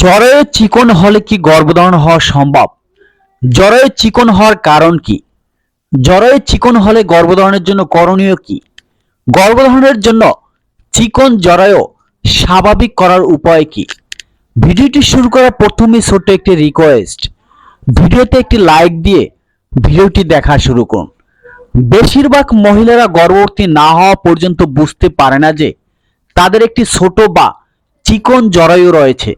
জ্বরে চিকন হলে কি গর্ভধারণ হওয়া সম্ভব? জ্বরে চিকন হওয়ার কারণ কি? জ্বরে চিকন হলে গর্ভধারণের জন্য করণীয় কি? গর্ভধারণের জন্য চিকন জরায়ু স্বাভাবিক করার উপায় কি? ভিডিওটি শুরু করার প্রথমেই ছোট্ট একটি রিকোয়েস্ট ভিডিওতে একটি লাইক দিয়ে ভিডিওটি দেখা শুরু করুন। বেশিরভাগ মহিলারা গর্ভবতী না হওয়া পর্যন্ত বুঝতে পারে না যে তাদের একটি ছোট বা চিকন জরায়ু রয়েছে।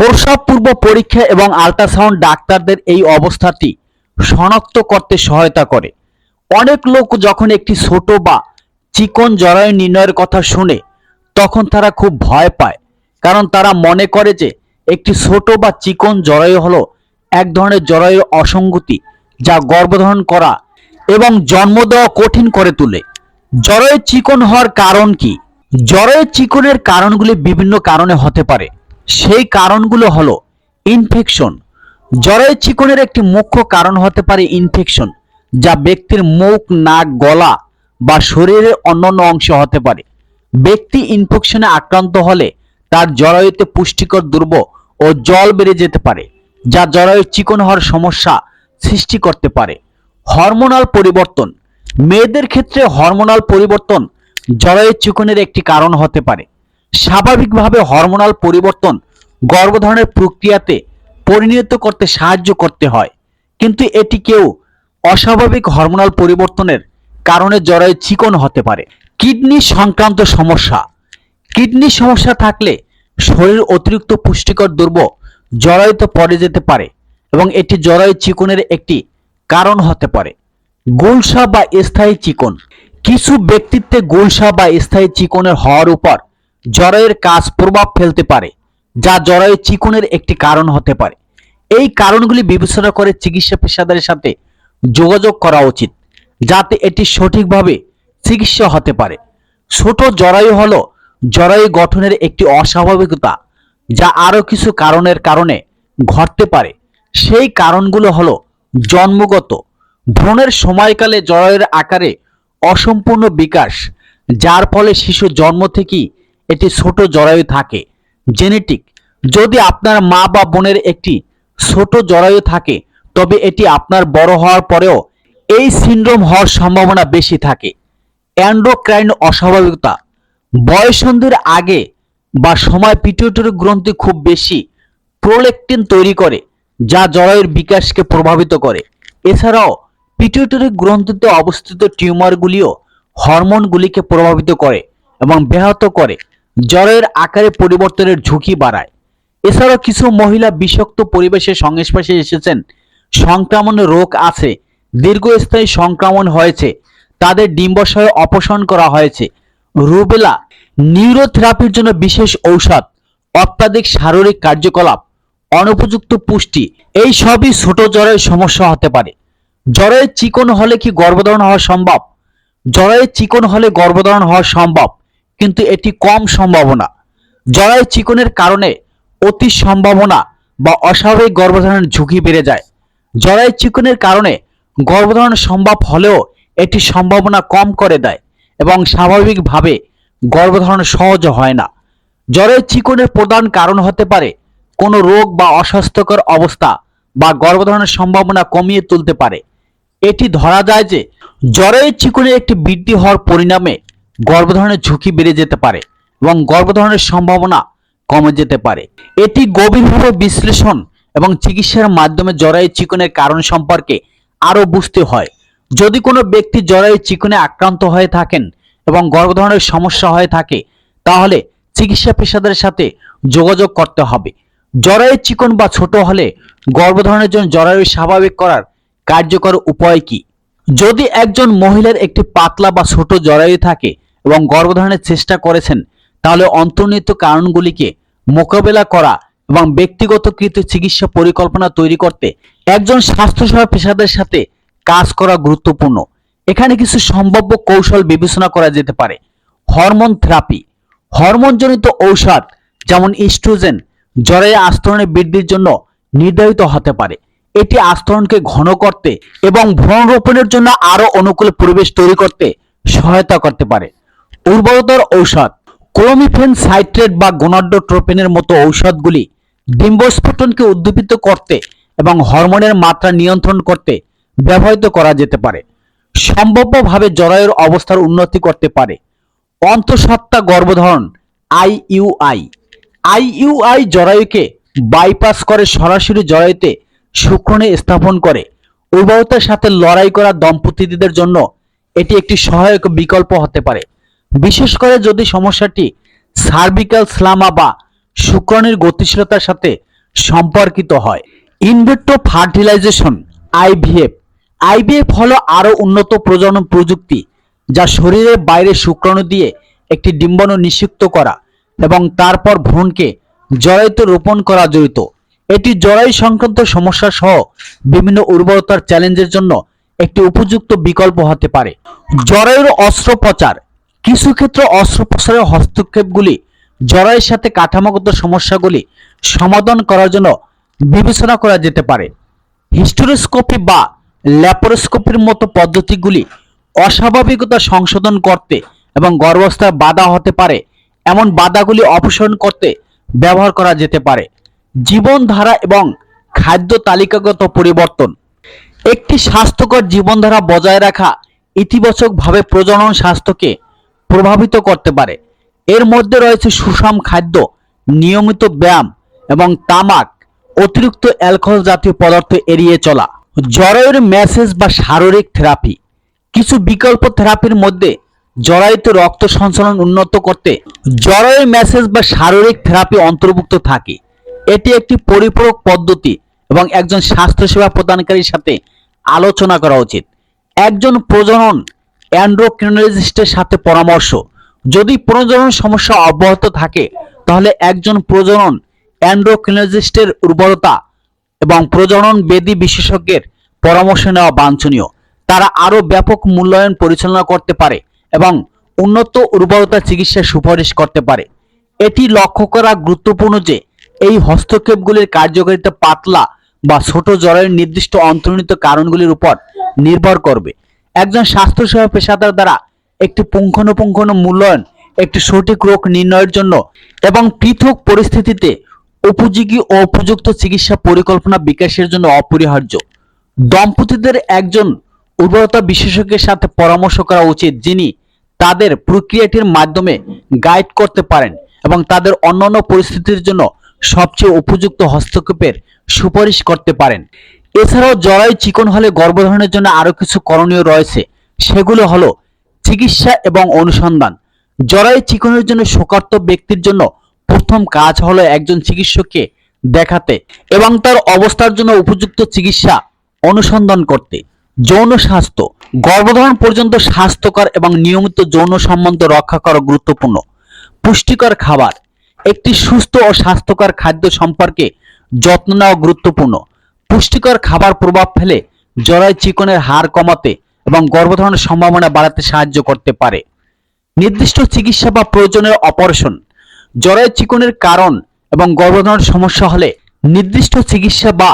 প্রসব পূর্ব পরীক্ষা এবং আল্ট্রাসাউন্ড ডাক্তারদের এই অবস্থাটি শনাক্ত করতে সহায়তা করে। অনেক লোক যখন একটি ছোট বা চিকন জরায়ু নির্ণয়ের কথা শুনে, তখন তারা খুব ভয় পায়। কারণ তারা মনে করে যে, একটি ছোট বা চিকন জরায়ু হলো এক ধরনের জরায়ুর অসঙ্গতি যা গর্ভধারণ করা এবং জন্ম দেওয়া কঠিন করে তোলে। জরায়ু চিকন হওয়ার কারণ কি? জরায়ু চিকনের কারণগুলি বিভিন্ন কারণে হতে পারে। সেই কারণগুলো হলো ইনফেকশন জরায়ু চিকনের একটি মুখ্য কারণ হতে পারে ইনফেকশন যা ব্যক্তির মুখ, নাক, গলা বা শরীরের অন্যান্য অংশ হতে পারে। ব্যক্তি ইনফেকশনে আক্রান্ত হলে তার জরায়ুতে পুষ্টিকর দুর্ব ও জল বেড়ে যেতে পারে, যা জরায়ু চিকন হওয়ার সমস্যা সৃষ্টি করতে পারে। হরমোনাল পরিবর্তন। মেয়েদের ক্ষেত্রে হরমোনাল পরিবর্তন জরায়ু চিকনের একটি কারণ হতে পারে। স্বাভাবিকভাবে হরমোনাল পরিবর্তন গর্ভধারণের প্রক্রিয়াতে পরিণত করতে সাহায্য করতে হয়। কিন্তু এটি কেউ অস্বাভাবিক হরমোনাল পরিবর্তনের কারণে জরায়ু চিকন হতে পারে। কিডনি সংক্রান্ত সমস্যা। কিডনি সমস্যা থাকলে শরীর অতিরিক্ত পুষ্টিকর দ্রব্য জরায়ুতে পড়ে যেতে পারে এবং এটি জরায়ু চিকনের একটি কারণ হতে পারে। গুলসা বা স্থায়ী চিকন। কিছু ব্যক্তিত্বে গোলসা বা স্থায়ী চিকনের হওয়ার উপর জরায়ের কাজ প্রভাব ফেলতে পারে, যা জরায়ু চিকনের একটি কারণ হতে পারে। এই কারণগুলি বিবেচনা করে চিকিৎসা পেশাদারের সাথে যোগাযোগ করা উচিত, যাতে এটি সঠিকভাবে চিকিৎসা হতে পারে। ছোট জরায়ু হলো জরায়ু গঠনের একটি অস্বাভাবিকতা, যা আরও কিছু কারণের কারণে ঘটতে পারে। সেই কারণগুলো হলো জন্মগত, ভ্রণের সময়কালে জরায়ুর আকারে অসম্পূর্ণ বিকাশ, যার ফলে শিশু জন্ম থেকেই এটি ছোট জরায়ু থাকে, জেনেটিক। যদি আপনার মা বা বোনের একটি ছোট জরায়ু থাকে, তবে এটি আপনার বড় হওয়ার পরেও এই সিন্ড্রোম হওয়ার সম্ভাবনা বেশি থাকে। অ্যান্ড্রোক্রাইন অস্বাভাবিকতা। বয়সন্ধির আগে বা সময় পিটুইটারি গ্রন্থি খুব বেশি প্রোলেকটিন তৈরি করে, যা জরায়ুর বিকাশকে প্রভাবিত করে। এছাড়াও পিটুইটারি গ্রন্থিতে অবস্থিত টিউমারগুলিও হরমোনগুলিকে প্রভাবিত করে এবং ব্যাহত করে। জ্বরের আকারে পরিবর্তনের ঝুঁকি বাড়ায়। এছাড়াও কিছু মহিলা বিষাক্ত পরিবেশের সংস্পর্শে এসেছেন। সংক্রমণ রোগ আছে, দীর্ঘস্থায়ী সংক্রমণ হয়েছে, তাদের ডিম্বাশয় অপসারণ করা হয়েছে। রুবেলা, নিউরোথেরাপির জন্য বিশেষ ঔষধ, অত্যাধিক শারীরিক কার্যকলাপ, অনুপযুক্ত পুষ্টি, এই সবই ছোট জ্বরের সমস্যা হতে পারে। জ্বরের চিকন হলে কি গর্ভধারণ হওয়া সম্ভব? জ্বরের চিকন হলে গর্ভধারণ হওয়া সম্ভব? কিন্তু এটি কম সম্ভাবনা। জরায়ু চিকনের কারণে অতি সম্ভাবনা বা অস্বাভাবিক গর্ভধারণের ঝুঁকি বেড়ে যায়। জরায়ু চিকনের কারণে গর্ভধারণ সম্ভব হলেও এটি সম্ভাবনা কম করে দেয় এবং স্বাভাবিকভাবে গর্ভধারণ সহজ হয় না। জ্বরের চিকনের প্রধান কারণ হতে পারে কোনো রোগ বা অস্বাস্থ্যকর অবস্থা বা গর্ভধারণের সম্ভাবনা কমিয়ে তুলতে পারে। এটি ধরা যায় যে জ্বরের চিকুনের একটি বৃদ্ধি হওয়ার পরিণামে গর্ভধারণের ঝুঁকি বেড়ে যেতে পারে এবং গর্ভধারণের সম্ভাবনা কমে যেতে পারে। এটি গভীরভাবে বিশ্লেষণ এবং চিকিৎসার মাধ্যমে জরায়ু চিকনের কারণ সম্পর্কে আরও বুঝতে হয়। যদি কোনো ব্যক্তি জরায়ু চিকনে আক্রান্ত হয়ে থাকেন এবং গর্ভধারণের সমস্যা হয়ে থাকে, তাহলে চিকিৎসা পেশাদারের সাথে যোগাযোগ করতে হবে। জরায়ু চিকন বা ছোট হলে গর্ভধারণের জন্য জরায়ু স্বাভাবিক করার কার্যকর উপায় কি? যদি একজন মহিলার একটি পাতলা বা ছোট জরায়ু থাকে এবং গর্ভধারণের চেষ্টা করেছেন, তাহলে অন্তর্নিহিত কারণগুলিকে মোকাবেলা করা এবং ব্যক্তিগতকৃত চিকিৎসা পরিকল্পনা তৈরি করতে একজন স্বাস্থ্যসেবা পেশাদের সাথে কাজ করা গুরুত্বপূর্ণ। এখানে কিছু সম্ভাব্য কৌশল বিবেচনা করা যেতে পারে। Hormone therapy. হরমোনজনিত ঔষধ, যেমন ইস্ট্রোজেন জ্বরে আস্তরণে বৃদ্ধির জন্য নির্ধারিত হতে পারে। এটি আস্তরণকে ঘন করতে এবং ভ্রণ রোপণের জন্য আরও অনুকূল পরিবেশ তৈরি করতে সহায়তা করতে পারে। উর্বরতার ঔষধ। ক্লোমিফেন সাইট্রেট বা গোনাডোট্রোপেনের মতো ঔষধগুলি ডিম্বস্ফোটনকে উদ্দীপিত করতে এবং হরমোনের মাত্রা নিয়ন্ত্রণ করতে ব্যবহৃত করা যেতে পারে। সম্ভাব্যভাবে জরায়ুর অবস্থার উন্নতি করতে পারে। অন্তঃসত্ত্বা গর্ভধারণ আইইউআই আইইউআই জরায়ুকে বাইপাস করে সরাসরি জরায়ুতে শুক্রণে স্থাপন করে। উর্বরতার সাথে লড়াই করা দম্পতিদের জন্য এটি একটি সহায়ক বিকল্প হতে পারে। বিশেষ করে যদি সমস্যাটি সার্ভিক্যাল স্লামা বা শুক্রাণুর গতিশীলতার সাথে সম্পর্কিত হয়। ইনভেট্রো ফার্টিলাইজেশন আইভিএফ আইভিএফ হলো আরও উন্নত প্রজনন প্রযুক্তি যা শরীরের বাইরে শুক্রাণু দিয়ে একটি ডিম্বাণু নিষিক্ত করা এবং তারপর ভ্রূণকে জরায়ুতে রোপণ করা জড়িত। এটি জরায়ু সংক্রান্ত সমস্যা সহ বিভিন্ন উর্বরতার চ্যালেঞ্জের জন্য একটি উপযুক্ত বিকল্প হতে পারে। জরায়ুর অস্ত্রোপচার কিছু ক্ষেত্রে অস্ত্রোপচারের হস্তক্ষেপগুলি, জরায়ুর সাথে কাঠামোগত সমস্যাগুলি সমাধান করার জন্য বিবেচনা করা যেতে পারে। হিস্টোরোস্কোপি বা ল্যাপারোস্কোপির মতো পদ্ধতিগুলি অস্বাভাবিকতা সংশোধন করতে এবং গর্ভাবস্থায় বাধা হতে পারে। এমন বাধাগুলি অপসারণ করতে ব্যবহার করা যেতে পারে। জীবনধারা এবং খাদ্য তালিকাগত পরিবর্তন। একটি স্বাস্থ্যকর জীবনধারা বজায় রাখা ইতিবাচকভাবে প্রজনন স্বাস্থ্যকে প্রভাবিত করতে পারে। এর মধ্যে রয়েছে সুষম খাদ্য, নিয়মিত ব্যায়াম এবং তামাক, অতিরিক্ত অ্যালকোহল জাতীয় পদার্থ এড়িয়ে চলা, জরায়ুর ম্যাসেজ বা শারীরিক থেরাপি। কিছু বিকল্প থেরাপির মধ্যে জরায়ুতে রক্ত সঞ্চালন উন্নত করতে জরায়ুর ম্যাসেজ বা শারীরিক থেরাপি অন্তর্ভুক্ত থাকে। এটি একটি পরিপূরক পদ্ধতি এবং একজন স্বাস্থ্যসেবা প্রদানকারীর সাথে আলোচনা করা উচিত। একজন প্রজনন অ্যান্ড্রোক্রিনোলজিস্টের সাথে পরামর্শ। যদি প্রজনন সমস্যা অব্যাহত থাকে, তাহলে একজন প্রজনন অ্যান্ড্রোক্রিনোলজিস্টের উর্বরতা এবং প্রজনন বেদি বিশেষজ্ঞের পরামর্শ নেওয়া বাঞ্ছনীয়। তারা আরও ব্যাপক মূল্যায়ন পরিচালনা করতে পারে এবং উন্নত উর্বরতা চিকিৎসার সুপারিশ করতে পারে। এটি লক্ষ্য করা গুরুত্বপূর্ণ যে, এই হস্তক্ষেপগুলির কার্যকারিতা পাতলা বা ছোট জ্বরের নির্দিষ্ট অন্তর্নিহিত কারণগুলির উপর নির্ভর করবে। একজন স্বাস্থ্যসেবা পেশাদার দ্বারা একটি পুঙ্খানুপুঙ্খানু মূল্যায়ন, একটি সঠিক রোগ নির্ণয়ের জন্য এবং পৃথক পরিস্থিতিতে উপযোগী ও উপযুক্ত চিকিৎসা পরিকল্পনা বিকাশের জন্য অপরিহার্য। দম্পতিদের একজন উর্বরতা বিশেষজ্ঞের সাথে পরামর্শ করা উচিত যিনি তাদের প্রক্রিয়াটির মাধ্যমে গাইড করতে পারেন এবং তাদের অন্যান্য পরিস্থিতির জন্য সবচেয়ে উপযুক্ত হস্তক্ষেপের সুপারিশ করতে পারেন। এছাড়াও জরায়ু চিকন হলে গর্ভধারণের জন্য আরও কিছু করণীয় রয়েছে। সেগুলো হলো চিকিৎসা এবং অনুসন্ধান। জরায়ু চিকনের জন্য শোকার্ত ব্যক্তির জন্য প্রথম কাজ হলো একজন চিকিৎসককে দেখাতে এবং তার অবস্থার জন্য উপযুক্ত চিকিৎসা অনুসন্ধান করতে। যৌন স্বাস্থ্য। গর্ভধারণ পর্যন্ত স্বাস্থ্যকর এবং নিয়মিত যৌন সম্বন্ধ রক্ষা করা গুরুত্বপূর্ণ। পুষ্টিকর খাবার। একটি সুস্থ ও স্বাস্থ্যকর খাদ্য সম্পর্কে যত্ন নেওয়া গুরুত্বপূর্ণ। পুষ্টিকর খাবার প্রভাব ফেলে জরায়ু চিকনের হার কমাতে এবং গর্ভধারণের সম্ভাবনা বাড়াতে সাহায্য করতে পারে। নির্দিষ্ট চিকিৎসা বা প্রয়োজনের অপারেশন জরায়ু চিকনের কারণ এবং গর্ভধারণ সমস্যা হলে নির্দিষ্ট চিকিৎসা বা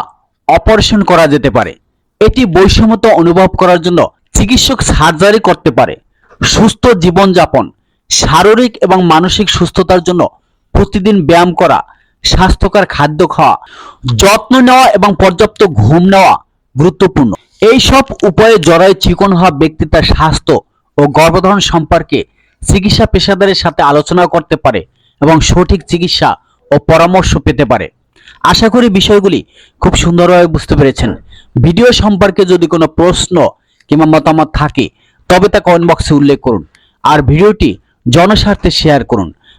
অপারেশন করা যেতে পারে। এটি বৈষম্যতা অনুভব করার জন্য চিকিৎসক সার্জারি করতে পারে। সুস্থ জীবনযাপন, শারীরিক এবং মানসিক সুস্থতার জন্য প্রতিদিন ব্যায়াম করা স্বাস্থ্যকর খাদ্য খাওয়া, যত্ন নেওয়া এবং পর্যাপ্ত ঘুম নেওয়া গুরুত্বপূর্ণ। এই সব উপায়ে জরায়ু চিকন হওয়া ব্যক্তি তার স্বাস্থ্য ও গর্ভধারণ সম্পর্কে চিকিৎসা পেশাদারের সাথে আলোচনা করতে পারে এবং সঠিক চিকিৎসা ও পরামর্শ পেতে পারে। আশা করি বিষয়গুলি খুব সুন্দরভাবে বুঝতে পেরেছেন। ভিডিও সম্পর্কে যদি কোনো প্রশ্ন কিংবা মতামত থাকে, তবে তা কমেন্ট বক্সে উল্লেখ করুন। আর ভিডিওটি জনস্বার্থে শেয়ার করুন।